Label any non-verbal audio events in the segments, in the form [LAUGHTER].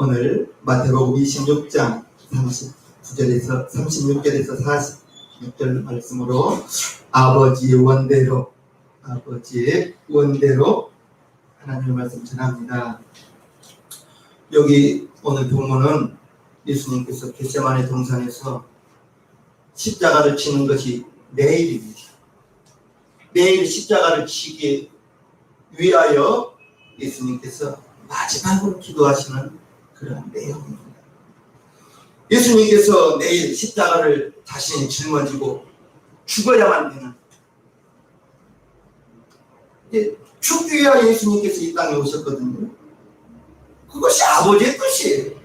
오늘 마태복음 26장 39절에서 36절에서 46절 말씀으로 아버지의 원대로 아버지의 원대로 하나님의 말씀 전합니다. 여기 오늘 본문은 예수님께서 겟세마네 동산에서 십자가를 치는 것이 내일입니다. 내일 십자가를 치기 위하여 예수님께서 마지막으로 기도하시는 그런 내용입니다. 예수님께서 내일 십자가를 자신이 짊어지고 죽어야만 되는 죽기 위하여 예수님께서 이 땅에 오셨거든요. 그것이 아버지의 뜻이에요.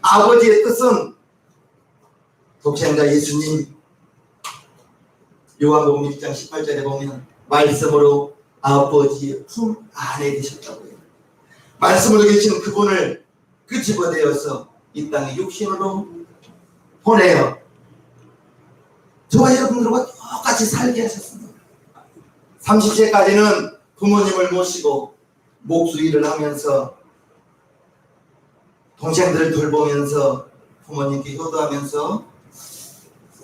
아버지의 뜻은 독생자 예수님 요한복음 1장 18절에 보면 말씀으로 아버지의 품 안에 계셨다고 해요. 말씀으로 계신 그분을 끄집어내어서 이 땅에 육신으로 보내어 저와 여러분들과 똑같이 살게 하셨습니다. 30세까지는 부모님을 모시고 목수 일을 하면서 동생들을 돌보면서 부모님께 효도하면서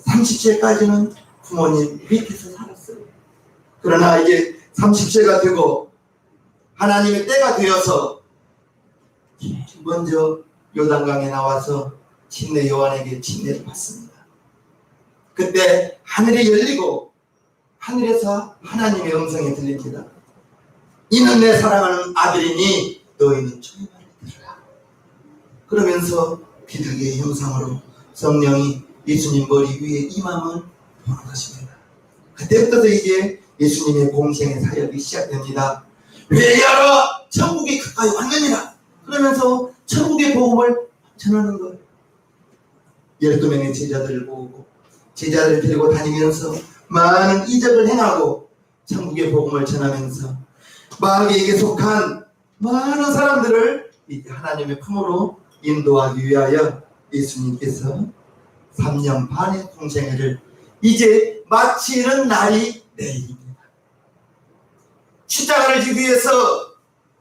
30세까지는 부모님 밑에서 살았어요. 그러나 이제 30세가 되고 하나님의 때가 되어서 먼저 요단강에 나와서 침례 요한에게 침례를 받습니다. 그때 하늘이 열리고 하늘에서 하나님의 음성이 들립니다. 이는 내 사랑하는 아들이니 너희는 저의 말을 들으라. 그러면서 비둘기의 형상으로 성령이 예수님 머리 위에 임함을 보는 것입니다. 그때부터 이제 예수님의 공생의 사역이 시작됩니다. 왜야라 천국이 가까이 왔느니라. 그러면서 천국의 복음을 전하는 거예요. 12명의 제자들을 모으고 제자들을 데리고 다니면서 많은 이적을 행하고 천국의 복음을 전하면서 마귀에게 속한 많은 사람들을 하나님의 품으로 인도하기 위하여 예수님께서 3년 반의 공생애를 이제 마치는 날이 내일입니다. 십자가를 지기 위해서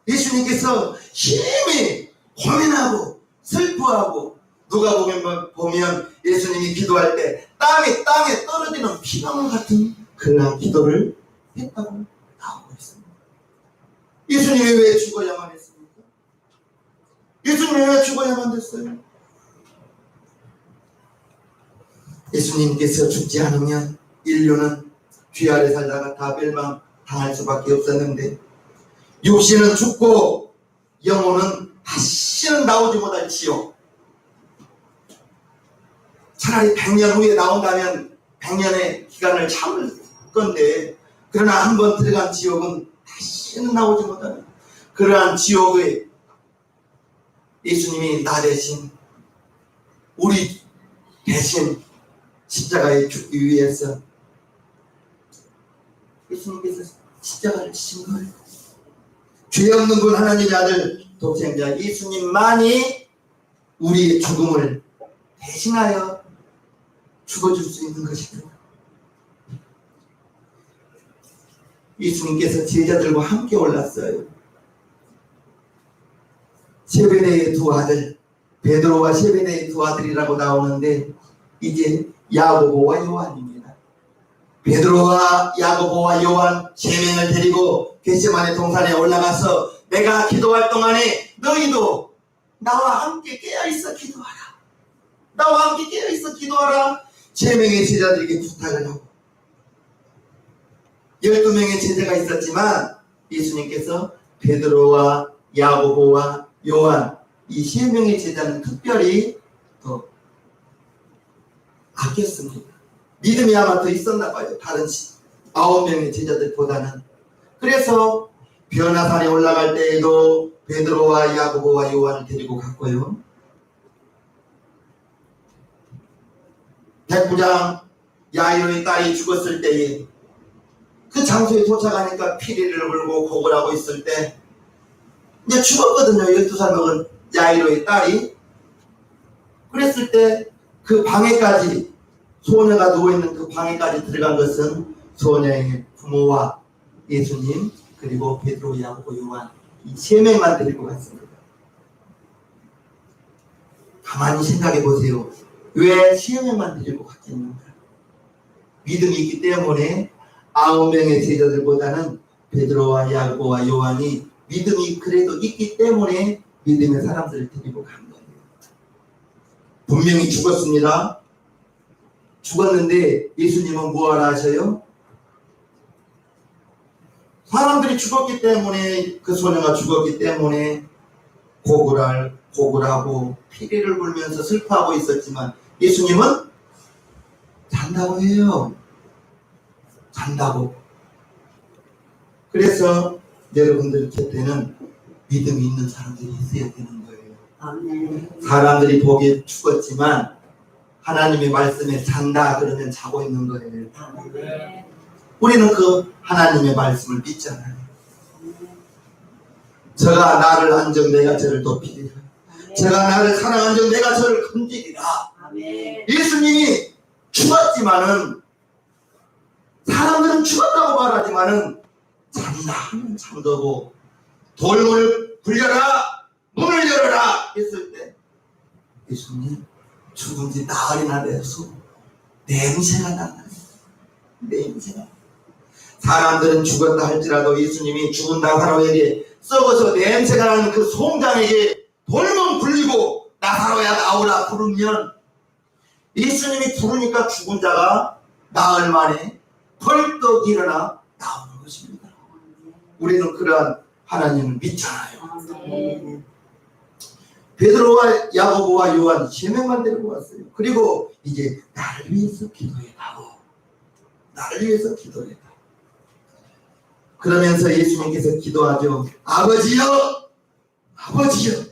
예수님께서 힘이 고민하고 슬퍼하고 누가 보면, 보면 예수님이 기도할 때 땀이 땅에 떨어지는 피방울 같은 그러한 기도를 했다고 나오고 있습니다. 예수님이 왜 죽어야만 했습니까? 예수님이 왜 죽어야만 됐어요? 예수님께서 죽지 않으면 인류는 죄 아래 살다가 다 멸망 당할 수밖에 없었는데 육신은 죽고 영혼은 다시 는 나오지 못할 지옥 차라리 100년 후에 나온다면 100년의 기간을 참을 건데 그러나 한 번 들어간 지옥은 다시는 나오지 못하는 그러한 지옥의 예수님이 나 대신 우리 대신 십자가에 죽기 위해서 예수님께서 십자가를 지신 거예요. 죄 없는 분 하나님의 아들 독생자 예수님만이 우리의 죽음을 대신하여 죽어줄 수 있는 것이다. 예수님께서 제자들과 함께 올랐어요. 세베대의 두 아들 베드로와 세베대의 두 아들이라고 나오는데 이제 야고보와 요한입니다. 베드로와 야고보와 요한 세 명을 데리고 겟세마네 동산에 올라가서 내가 기도할 동안에 너희도 나와 함께 깨어 있어 기도하라. 나와 함께 깨어 있어 기도하라. 세 명의 제자들에게 부탁을 하고 열두 명의 제자가 있었지만 예수님께서 베드로와 야고보와 요한 이 세 명의 제자는 특별히 더 아꼈습니다. 믿음이 아마 더 있었나 봐요. 다른 아홉 명의 제자들보다는. 그래서 변화산에 올라갈 때에도 베드로와 야고보와 요한을 데리고 갔고요. 백부장 야이로의 딸이 죽었을 때에 그 장소에 도착하니까 피리를 불고 곡을 하고 있을 때 이제 죽었거든요. 12살 먹은 야이로의 딸이. 그랬을 때 그 방에까지 소녀가 누워있는 그 방에까지 들어간 것은 소녀의 부모와 예수님 그리고 베드로, 야고보, 요한 이 세 명만 데리고 갔습니다. 가만히 생각해 보세요. 왜 시험에만 데리고 갔겠는가? 믿음이 있기 때문에 아홉 명의 제자들보다는 베드로와 야고보와 요한이 믿음이 그래도 있기 때문에 믿음의 사람들을 데리고 간 거예요. 분명히 죽었습니다. 죽었는데 예수님은 뭐하라 하셔요? 사람들이 죽었기 때문에 그 소녀가 죽었기 때문에 고굴할 고굴하고 피리를 불면서 슬퍼하고 있었지만 예수님은 잔다고 해요. 잔다고. 그래서 여러분들 곁에는 믿음이 있는 사람들이 있어야 되는 거예요. 아멘. 사람들이 보기에 죽었지만 하나님의 말씀에 잔다 그러면 자고 있는 거예요. 아멘. 우리는 그 하나님의 말씀을 믿잖아요. 저가 나를 안정 내가 저를 돕히리라. 제가 나를 사랑한정 내가 저를 건지리라. 예수님이 죽었지만은 사람들은 죽었다고 말하지만은 잔다 하면 잠들고 돌문을 굴려라 문을 열어라 했을 때 예수님 죽은 지 나흘이나 돼서 냄새가 나요 냄새가 사람들은 죽었다 할지라도 예수님이 죽은다 사람에게 썩어서 냄새가 나는 그 송장에게 돌문 굴리고 나사로야 나오라 부르면 예수님이 부르니까 죽은 자가 나흘 만에 벌떡 일어나 나오는 것입니다. 우리는 그러한 하나님을 믿잖아요. 베드로와 야고보와 요한 세 명만 데리고 왔어요. 그리고 이제 나를 위해서 기도해다오. 나를 위해서 기도해다. 그러면서 예수님께서 기도하죠. 아버지여, 아버지여,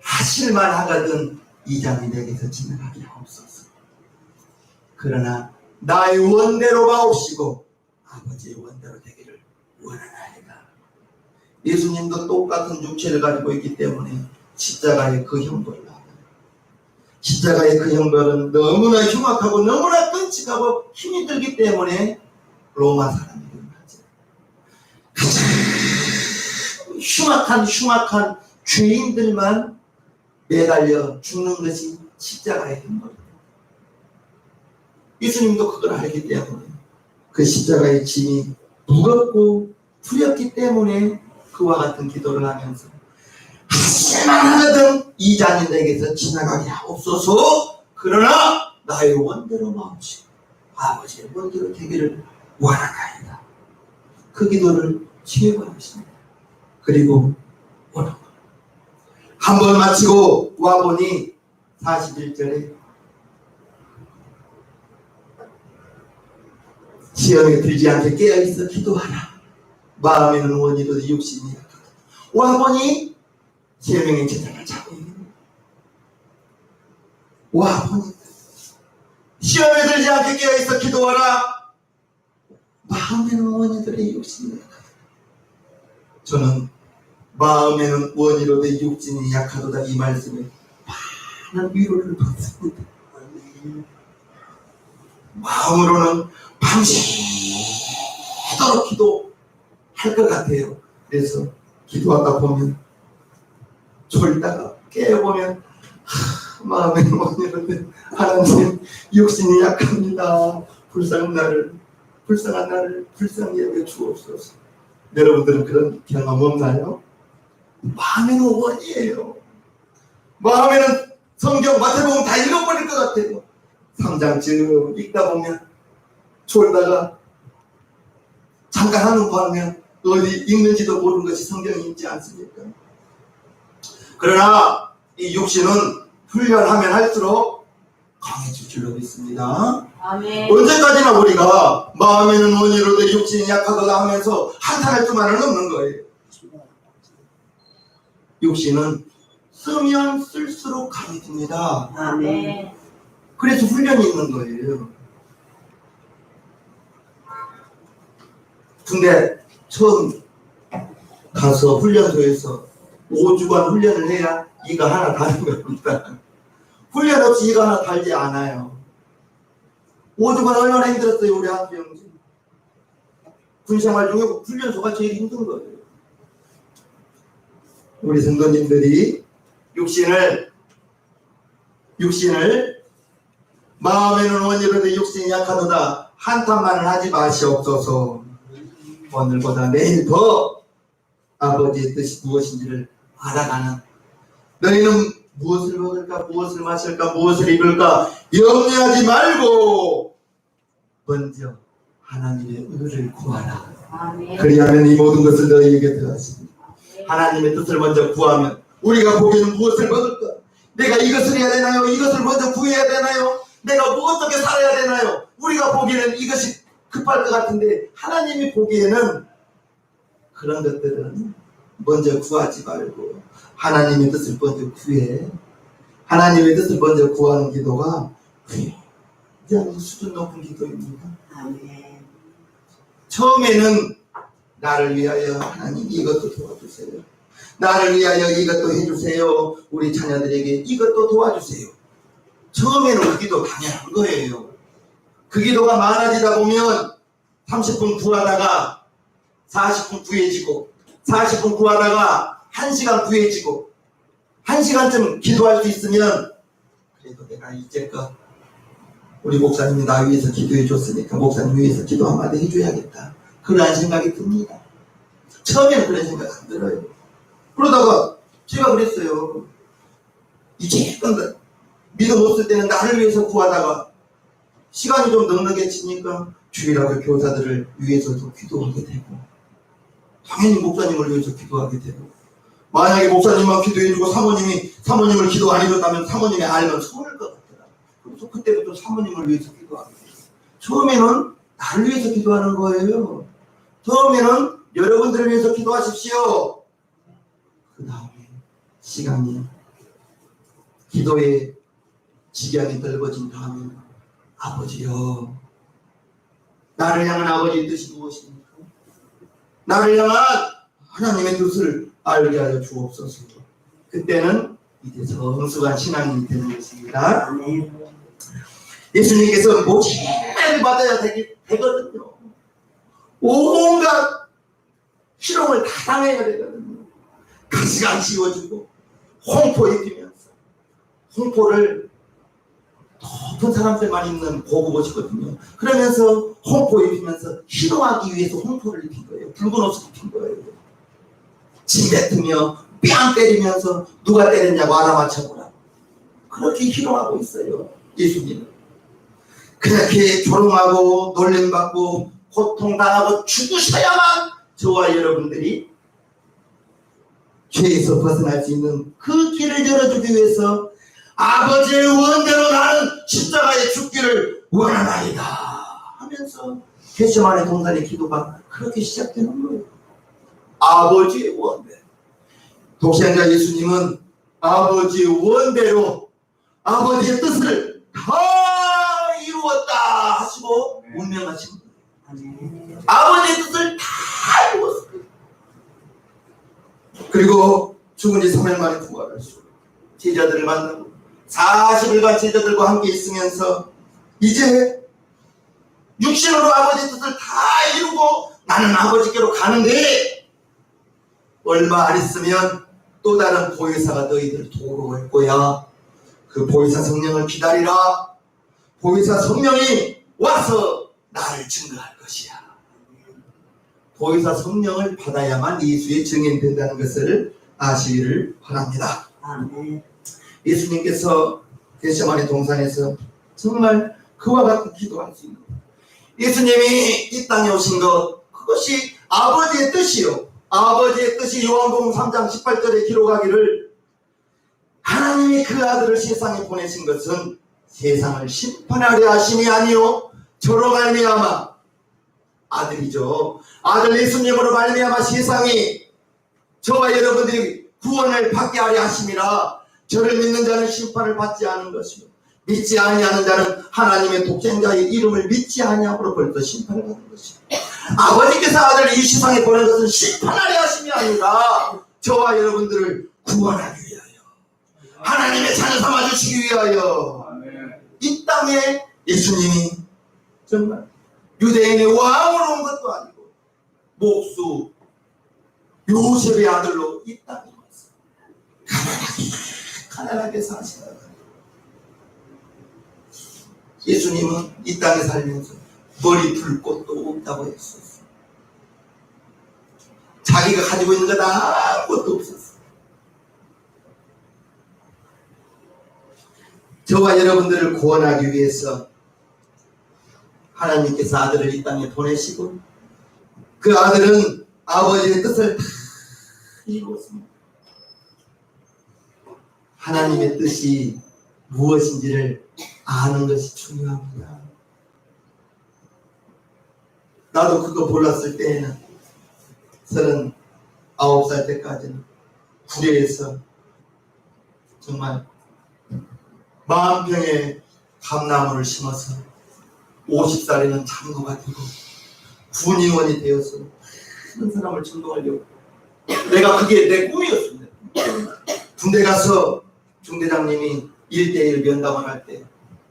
하실만 하거든 이 장이 내게서 지나가게 하옵소서. 그러나 나의 원대로 가옵시고 아버지의 원대로 되기를 원하나이다. 예수님도 똑같은 육체를 가지고 있기 때문에 십자가의 그 형벌을 받아요. 십자가의 그 형벌은 너무나 흉악하고 너무나 끔찍하고 힘이 들기 때문에 로마 사람들은 하죠. 가장 흉악한 흉악한 죄인들만 매달려 죽는 것이 십자가의 형벌입니다. 예수님도 그걸 알기 때문에 그 십자가의 짐이 무겁고 두렵기 때문에 그와 같은 기도를 하면서 하실만하거든 이 잔이 내게서 지나가게 하옵소서. 그러나 나의 원대로 마옵시고 아버지의 원대로 되기를 원하나이다. 그 기도를 취해버렸습니다 그리고 원하고. 한번 마치고 와보니 41절에 시험에 들지 않게 깨어있어 기도하라. 마음에는 원이로도 육신이 약하다. 와보니 세 명의 제자가 자고 있는. 와보니 시험에 들지 않게 깨어있어 기도하라. 마음에는 원이들의 육신이 약하다. 저는 마음에는 원이로도 육신이 약하도다 이 말씀에 많은 위로를 받습니다 마음으로는 밤새도록 기도할 것 같아요. 그래서 기도하다 보면 졸다가 깨보면 하, 마음에 뭐냐는데 하나님 육신이 약합니다. 불쌍한 나를 불쌍한 나를 불쌍히 여겨 주옵소서. 여러분들은 그런 경험 없나요? 마음에는 원이에요. 마음에는 성경 마태복음 다 읽어버릴 것 같아요. 3장 쭉 읽다 보면 졸다가 잠깐 하는 거 하면 어디 읽는지도 모르는 것이 성경에 있지 않습니까? 그러나 이 육신은 훈련하면 할수록 강해질 줄로 믿습니다. 아멘. 언제까지나 우리가 마음에는 원이로도 육신이 약하다 하면서 한탄할 수만은 없는 거예요. 육신은 쓰면 쓸수록 강해집니다. 아멘. 그래서 훈련이 있는 거예요. 근데 처음 가서 훈련소에서 5주간 훈련을 해야 이가 하나 다는 겁니다. 훈련 없이 이가 하나 달지 않아요. 5주간 얼마나 힘들었어요, 우리 한수영 씨. 군 생활 중에 훈련소가 제일 힘든 거예요. 우리 성도님들이 육신을 육신을 마음에는 원이로되 육신이 약하도다. 한탄만을 하지 마시옵소서. 오늘보다 내일 더 아버지의 뜻이 무엇인지를 알아가는 너희는 무엇을 먹을까 무엇을 마실까 무엇을 입을까 염려하지 말고 먼저 하나님의 의를 구하라. 그리하면 이 모든 것을 너희에게 더하십니다 하나님의 뜻을 먼저 구하면 우리가 보기에는 무엇을 먹을까? 내가 이것을 해야 되나요? 이것을 먼저 구해야 되나요? 내가 뭐 어떻게 살아야 되나요? 우리가 보기에는 이것이 급할 것 같은데 하나님이 보기에는 그런 것들은 먼저 구하지 말고 하나님의 뜻을 먼저 구해 하나님의 뜻을 먼저 구하는 기도가 굉장히 수준 높은 기도입니다. 아멘. 처음에는 나를 위하여 하나님 이것도 도와주세요. 나를 위하여 이것도 해주세요. 우리 자녀들에게 이것도 도와주세요. 처음에는 그 기도 당연한 거예요. 그 기도가 많아지다 보면 30분 구하다가 40분 구해지고 40분 구하다가 1시간 구해지고 1시간쯤 기도할 수 있으면 그래도 내가 이제껏 우리 목사님이 나 위해서 기도해 줬으니까 목사님 위해서 기도 한마디 해줘야겠다. 그러한 생각이 듭니다. 처음에는 그런 생각 안 들어요. 그러다가 제가 그랬어요. 이제 건데 믿음 없을 때는 나를 위해서 구하다가 시간이 좀 넉넉해지니까 주일학교 교사들을 위해서도 기도하게 되고 당연히 목사님을 위해서 기도하게 되고 만약에 목사님만 기도해주고 사모님이 사모님을 기도 안 해줬다면 사모님이 알면 서운할 것 같더라. 그래서 그때부터 사모님을 위해서 기도하게 됐어요. 처음에는 나를 위해서 기도하는 거예요. 처음에는 여러분들을 위해서 기도하십시오. 그 다음에 시간이 기도의 지경이 넓어진 다음에 아버지요 나를 향한 아버지의 뜻이 무엇입니까? 나를 향한 하나님의 뜻을 알게 하여 주옵소서. 그때는 이제 성숙한 신앙이 되는 것입니다. 예수님께서 모질을 받아야 되기, 되거든요. 온갖 희롱을 다 당해야 되거든요. 가시가 씌워주고 홍포 입히면서 홍포를 높은 사람들만 입는 고급 옷이거든요. 그러면서 홍포 입히면서 희롱하기 위해서 홍포를 입힌 거예요. 붉은 옷을 입힌 거예요. 침 뱉으며 뺨 때리면서 누가 때렸냐고 알아맞혀보라. 그렇게 희롱하고 있어요. 예수님은. 그렇게 조롱하고 놀림받고 고통당하고 죽으셔야만 저와 여러분들이 죄에서 벗어날 수 있는 그 길을 열어주기 위해서 아버지의 원대로 나는 십자가에 죽기를 원하나이다 하면서 개시만의 동산의 기도가 그렇게 시작되는 거예요. 아버지의 원대. 독생자 예수님은 아버지의 원대로 아버지의 뜻을 다 이루었다 하시고 운명하신 거예요. 아버지의 뜻을 다 이루었어요. 그리고 죽은 지 3일 만에 부활하시고 제자들을 만나고 40일간 제자들과 함께 있으면서 이제 육신으로 아버지의 뜻을 다 이루고 나는 아버지께로 가는데 얼마 안 있으면 또 다른 보혜사가 너희들 도로 올 거야. 그 보혜사 성령을 기다리라. 보혜사 성령이 와서 나를 증거할 것이야. 보혜사 성령을 받아야만 예수의 증인 된다는 것을 아시기를 바랍니다. 예수님께서 게세마네 동산에서 정말 그와 같은 기도할 수 있는 것. 예수님이 이 땅에 오신 것 그것이 아버지의 뜻이요. 아버지의 뜻이 요한복음 3장 18절에 기록하기를 하나님이 그 아들을 세상에 보내신 것은 세상을 심판하려 하심이 아니요 저로 말미암아 아들이죠. 아들 예수님으로 말미암아 세상이 저와 여러분들이 구원을 받게 하려 하심이라 저를 믿는 자는 심판을 받지 않은 것이요 믿지 아니하는 자는 하나님의 독생자의 이름을 믿지 아니함으로 벌써 심판을 받은 것이요 아버지께서 아들을 이 세상에 보낸 것은 심판하려 하심이 아니라 저와 여러분들을 구원하기 위하여 하나님의 자녀 삼아 주시기 위하여 이 땅에 예수님이 정말 유대인의 왕으로 온 것도 아니고 목수 요셉의 아들로 이 땅에 왔어요. 가난하게 가난하게 사시다가 예수님은 이 땅에 살면서 머리 풀 곳도 없다고 했었어. 자기가 가지고 있는 건 아무것도 없었어. 저와 여러분들을 구원하기 위해서 하나님께서 아들을 이 땅에 보내시고 그 아들은 아버지의 뜻을 다 이루었습니다. 하나님의 뜻이 무엇인지를 아는 것이 중요합니다. 나도 그거 몰랐을 때에는 서른 아홉 살 때까지는 구례에서 정말 평의 감나무를 심어서 50살에는 장로가 되고 군의원이 되어서 많은 사람을 전도하려고 내가 그게 내 꿈이었습니다. 군대 가서 중대장님이 1대1 면담을 할 때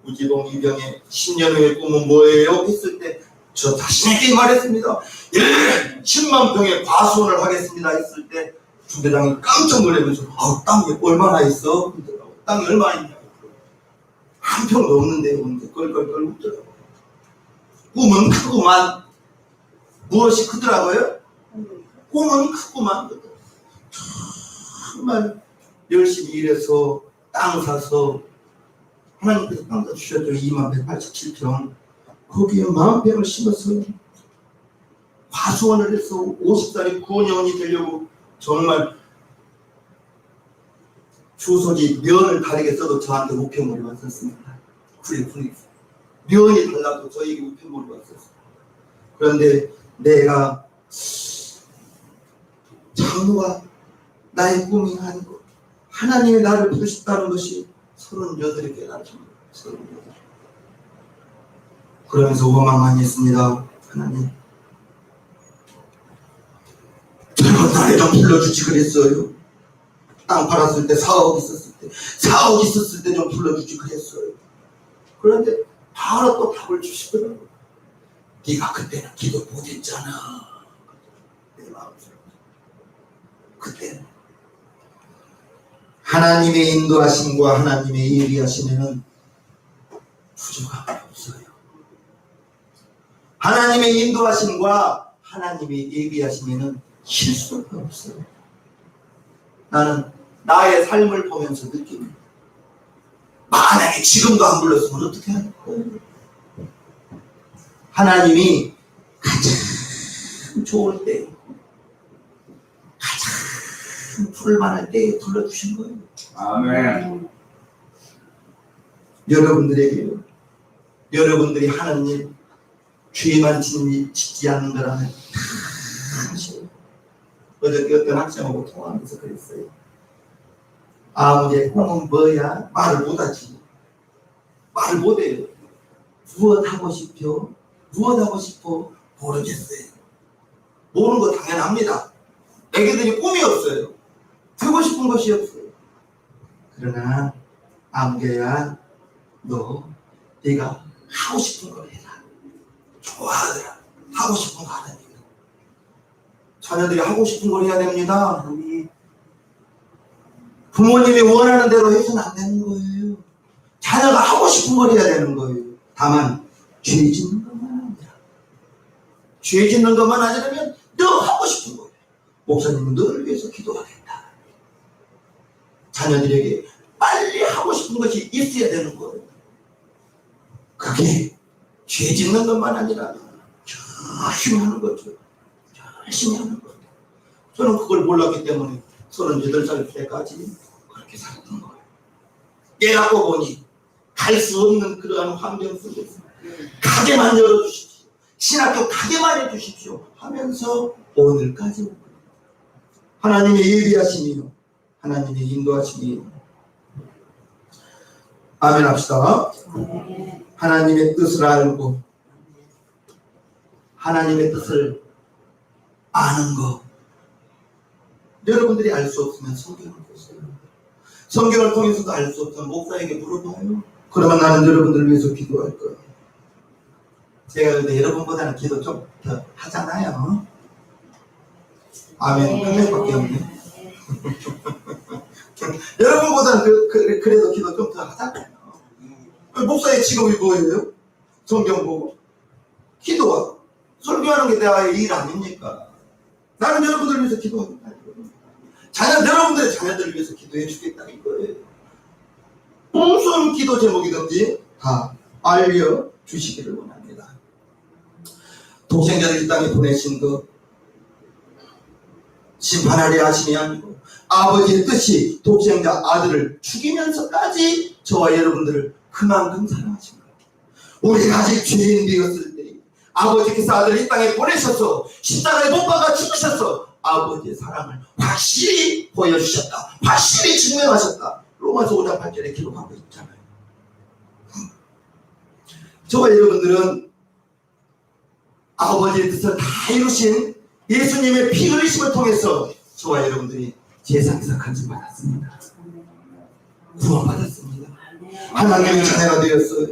우지봉 이병의 10년 후의 꿈은 뭐예요? 했을 때 저 자신있게 말했습니다. 예, 10만 평의 과수원을 하겠습니다 했을 때 중대장이 깜짝 놀라면서 아, 땅이 얼마나 있어? 땅이 얼마나 있냐고. 한 평도 없는데 근데 껄껄껄 웃더라고. 꿈은 크구만. 무엇이 크더라고요? 꿈은 크구만. 정말 열심히 일해서 땅 사서 하나님께서 땅 주셨죠. 2만 187평. 거기에 만 평을 심어서 과수원을 해서 50살이 구원원이 되려고 정말 주소지 면을 다르게 써도 저한테 우편물이 왔었습니다. 그래, 그래. 면이 달라도 저에게 우편물이 왔었어요. 그런데 내가 장로가 나의 꿈이 아니고 하나님이 나를 부르셨다는 것이 38에 깨달았습니다. 38. 그러면서 원망 많이 했습니다. 하나님. 나를 좀 불러주지 그랬어요. 땅 팔았을 때 4억 있었을 때 4억 있었을 때 좀 불러주지 그랬어요. 그런데 바로 또 답을 주시더라고요. 네가 그때는 기도 못했잖아. 내 마음속으로. 그때는 하나님의 인도하심과 하나님의 예리하심에는 부족함이 없어요. 하나님의 인도하심과 하나님의 예비하심에는 실수가 없어요. 나는 나의 삶을 보면서 느낍니다. 만약에 지금도 안 불렀으면 어떻게 할 거예요? 하나님이 가장 좋을 때, 가장 풀만할 때에 불러주신 거예요. 아멘. 여러분들에게요. 여러분들이 하는 일, 죄만 짓지, 짓지 않는 거라면 다 하셔요. 어저께 어떤 학생하고 통화하면서 그랬어요. 아무의 꿈은 뭐야? 말을 못하지. 말을 못해요. 무엇 하고 싶어? 무엇 하고 싶어? 모르겠어요. 모르는 거 당연합니다. 애기들이 꿈이 없어요. 되고 싶은 것이 없어요. 그러나 아무개야 너 네가 하고 싶은 걸 해라. 좋아하더라. 하고 싶은 거 일. 자녀들이 하고 싶은 걸 해야 됩니다. 부모님이 원하는 대로 해서는 안 되는 거예요. 자녀가 하고 싶은 걸 해야 되는 거예요. 다만 죄 짓는 것만 아니라 죄 짓는 것만 아니라면 너 하고 싶은 거예요. 목사님은 너를 위해서 기도하겠다. 자녀들에게 빨리 하고 싶은 것이 있어야 되는 거예요. 그게 죄 짓는 것만 아니라 열심히 하는 거죠. 열심히 하는 거예요. 저는 그걸 몰랐기 때문에 38살 때까지 그렇게 살았던 거예요. 깨닫고 보니 갈 수 없는 그러한 환경 속에서 가게만 열어주십시오. 신학교 가게만 해주십시오. 하면서 오늘까지. 하나님의 예비하심이요. 하나님의 인도하심이요. 아멘 합시다. 하나님의 뜻을 알고 하나님의 뜻을 아는 거 여러분들이 알 수 없으면 성경을 보세요. 성경을 통해서도 알 수 없으면 목사에게 물어봐요. 그러면 나는 여러분들을 위해서 기도할 거야 제가 근데 여러분보다는 기도 좀 더 하잖아요. 아멘. 한 명밖에 없네. [LAUGHS] 여러분보다는 그, 그, 그래도 기도 좀 더 하잖아요. 그 목사의 직업이 뭐예요? 성경 보고. 기도하고 설교하는 게 나의 일 아닙니까? 나는 여러분들을 위해서 이거예요. 자녀 여러분들의 자녀들을 위해서 기도해 주겠다 이거예요. 무슨 기도 제목이든지 다 알려 주시기를 원합니다. 독생자를 이 땅에 보내신 그 심판하려 하심이 아니고 아버지의 뜻이 독생자 아들을 죽이면서까지 저와 여러분들을 그만큼 사랑하신 거예요. 우리가 아직 죄인 되었을 때 아버지께서 아들을 이 땅에 보내셔서 십자가에 못 박아 죽으셔서 아버지의 사랑을 확실히 보여주셨다. 확실히 증명하셨다. 로마서 5장 8절에 기록하고 있잖아요. 저와 여러분들은 아버지의 뜻을 다 이루신 예수님의 피 흘리심을 통해서 저와 여러분들이 세상에서 간증받았습니다. 구원받았습니다. 하나님의 자녀가 되었어요.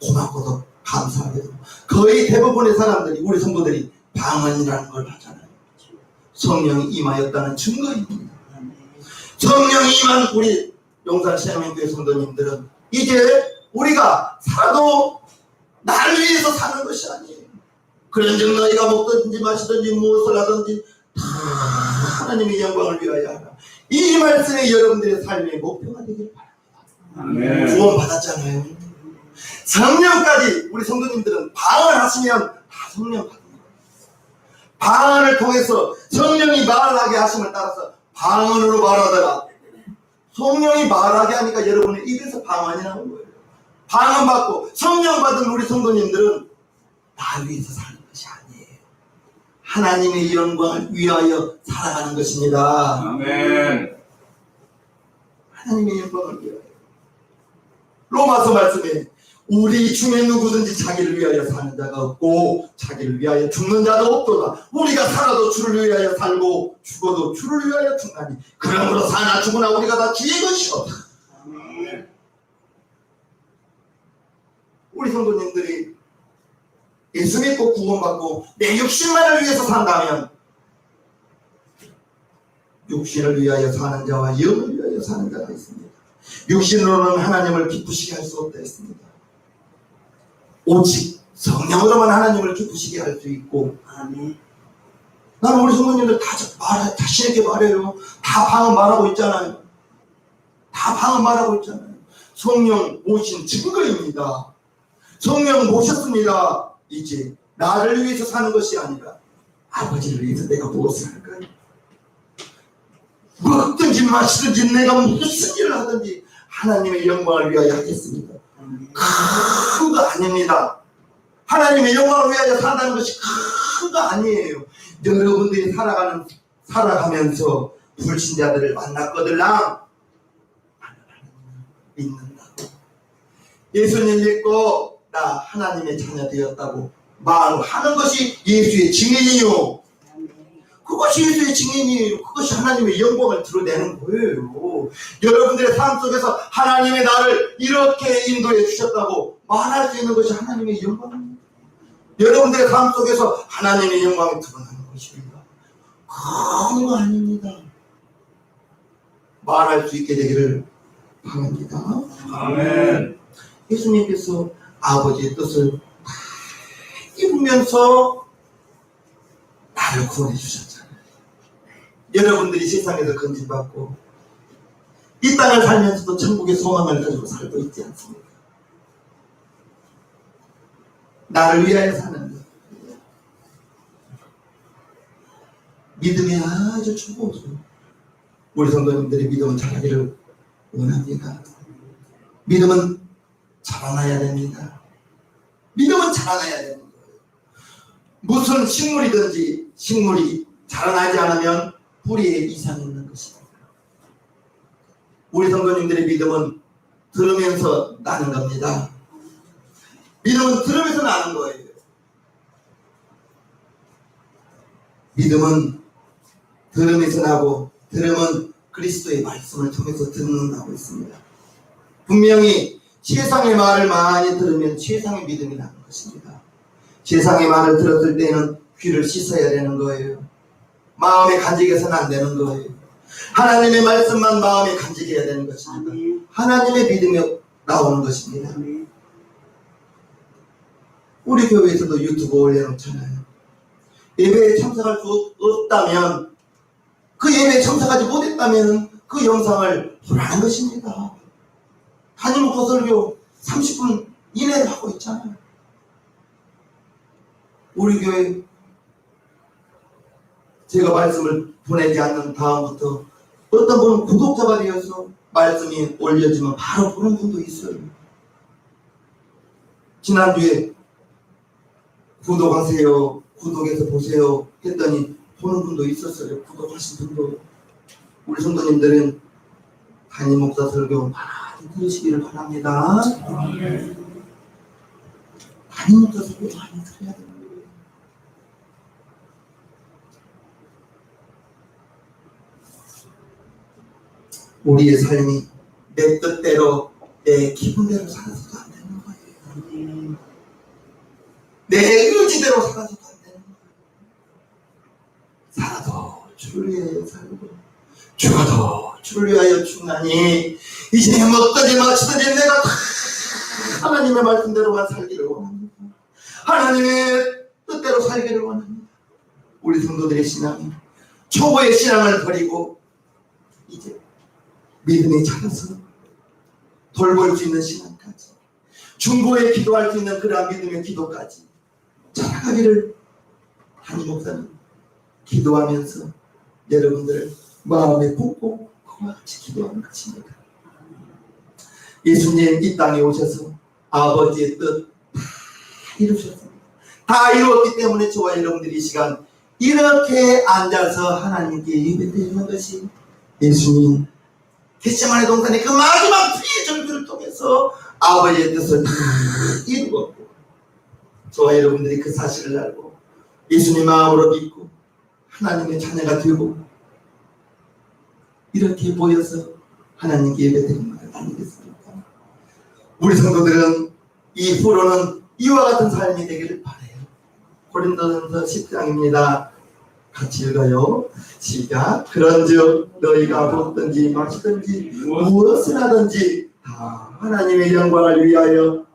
고맙고도 감사하게도 거의 대부분의 사람들이 우리 성도들이 방언이라는 걸 하잖아요. 성령이 임하였다는 증거입니다. 성령이 임한 우리 용산 시아멘교회 성도님들은 이제 우리가 살아도 나를 위해서 사는 것이 아니에요. 그런즉 너희가 먹든지 마시든지 무엇을 하든지 다 하나님의 영광을 위하여 하라. 이 말씀이 여러분들의 삶의 목표가 되길 바랍니다. 아멘. 구원 받았잖아요. 성령까지 우리 성도님들은 방언을 하시면 다 성령 거예요. 방언을 통해서 성령이 말하게 하심을 따라서 방언으로 말하다가 성령이 말하게 하니까 여러분의 입에서 방언이 나오는 거예요. 방언 받고 성령 받은 우리 성도님들은 나 위해서 사는 것이 아니에요. 하나님의 영광을 위하여 살아가는 것입니다. 아멘. 하나님의 영광을 위하여. 로마서 말씀에 우리 중에 누구든지 자기를 위하여 사는 자가 없고 자기를 위하여 죽는 자도 없도다. 우리가 살아도 주를 위하여 살고 죽어도 주를 위하여 죽나니 그러므로 사나 죽으나 우리가 다 주의 것이옵다. 우리 성도님들이 예수 믿고 구원받고 내 육신만을 위해서 산다면 육신을 위하여 사는 자와 영을 위하여 사는 자가 있습니다. 육신으로는 하나님을 기쁘시게 할 수 없다 했습니다. 오직 성령으로만 하나님을 기쁘시게 할 수 있고 아멘. 나는 우리 성도님들 다 말, 자신 있게 말해요. 다 방언 말하고 있잖아요. 다 방언 말하고 있잖아요. 성령 오신 증거입니다. 성령 모셨습니다. 이제 나를 위해서 사는 것이 아니라 아버지를 위해서 내가 무엇을 할까요? 먹든지 마시든지 내가 무슨 일을 하든지 하나님의 영광을 위하여 하겠습니다. 아멘. 큰거 아닙니다. 하나님의 영광을 위하여 산다는 것이 큰 거 아니에요. 여러분들이 살아가는 살아가면서 불신자들을 만났거들랑 믿는다고 예수님 믿고 나 하나님의 자녀 되었다고 말하는 것이 예수의 증인이요. 그것이 예수의 증인이에요. 그것이 하나님의 영광을 드러내는 거예요. 여러분들의 삶 속에서 하나님의 나를 이렇게 인도해 주셨다고 말할 수 있는 것이 하나님의 영광입니다. 여러분들의 삶 속에서 하나님의 영광이 드러나는 것입니다. 그런 거 아닙니다. 말할 수 있게 되기를 바랍니다. 아멘. 예수님께서 아버지의 뜻을 다 이루면서 나를 구원해 주셨잖아요. 여러분들이 세상에서 건진받고 이 땅을 살면서도 천국의 소망을 가지고 살고 있지 않습니까? 나를 위하여 사는 것. 믿음이 아주 초보죠. 우리 성도님들의 믿음은 자라기를 원합니다. 믿음은 자라나야 됩니다. 믿음은 자라나야 거예요. 무슨 식물이든지 식물이 자라나지 않으면 뿌리에 이상이 있는 것입니다. 우리 성도님들의 믿음은 들으면서 나는 겁니다. 믿음은 들으면서 나는 거예요. 믿음은 들으면서 나고 들음은 그리스도의 말씀을 통해서 듣는다고 했습니다. 분명히 세상의 말을 많이 들으면 세상의 믿음이 나는 것입니다. 세상의 말을 들었을 때는 귀를 씻어야 되는 거예요. 마음에 간직해서는 안 되는 거예요. 하나님의 말씀만 마음에 간직해야 되는 것입니다. 하나님의 믿음이 나오는 것입니다. 우리 교회에서도 유튜브 올려놓잖아요. 예배에 참석할 수 없다면 그 예배에 참석하지 못했다면 그 영상을 보라는 것입니다. 한임 고설교 30분 이내로 하고 있잖아요. 우리 교회 제가 말씀을 보내지 않는 다음부터 어떤 분은 구독자가 되어서 말씀이 올려지면 바로 보는 분도 있어요. 지난주에 구독하세요, 구독해서 보세요 했더니 보는 분도 있었어요. 구독하신 분도. 우리 성도님들은 담임 목사 설교 많이 들으시기를 바랍니다. 담임 목사 설교 많이 들어야 돼요. 우리의 삶이 내 뜻대로 내 기분대로 살아서도 안 되는 거예요. 내 의지대로 살아서도 안 되는 거예요. 살아도 주를 위하여 살고 죽어도 주를 위하여 죽나니 이제 먹든지 마시든지 내가 다 하나님의 말씀대로만 살기를 원합니다. 하나님의 뜻대로 살기를 원합니다. 우리 성도들의 신앙이 초보의 신앙을 버리고 이제 믿음이 자라서 돌볼 수 있는 신앙까지 중고에 기도할 수 있는 그러한 믿음의 기도까지 자라가기를 한임 목사님 기도하면서 여러분들 마음에 꽂고 그와 같이 기도하는 것입니다. 예수님 이 땅에 오셔서 아버지의 뜻 다 이루셨습니다. 다 이루었기 때문에 저와 여러분들이 이 시간 이렇게 앉아서 하나님께 예배드리는 것이 예수님 겟세마네 동산의 그 마지막 피의 절규를 통해서 아버지의 뜻을 다 이루었고 저와 여러분들이 그 사실을 알고 예수님 마음으로 믿고 하나님의 자녀가 되고 이렇게 보여서 하나님께 예배드리는 것 아니겠습니까? 우리 성도들은 이후로는 이와 같은 삶이 되기를 바래요. 고린도전서 10장입니다. 같이 읽어요. 시작. 그런즉 너희가 먹든지 마시든지 무엇을 하든지 다 하나님의 영광을 위하여.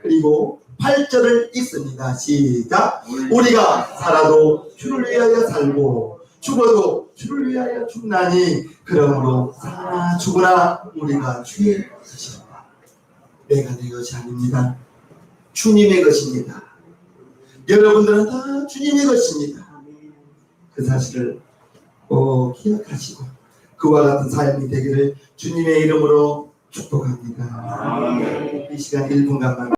그리고 8절을 읽습니다. 시작. 우리가 살아도 주를 위하여 살고 죽어도 주를 위하여 죽나니 그러므로 사나 죽으나 우리가 주의 것이다. 내가 내 것이 아닙니다. 주님의 것입니다. 여러분들은 다 주님의 것입니다. 그 사실을 꼭 기억하시고 그와 같은 삶이 되기를 주님의 이름으로 축복합니다. 이 시간 1분간만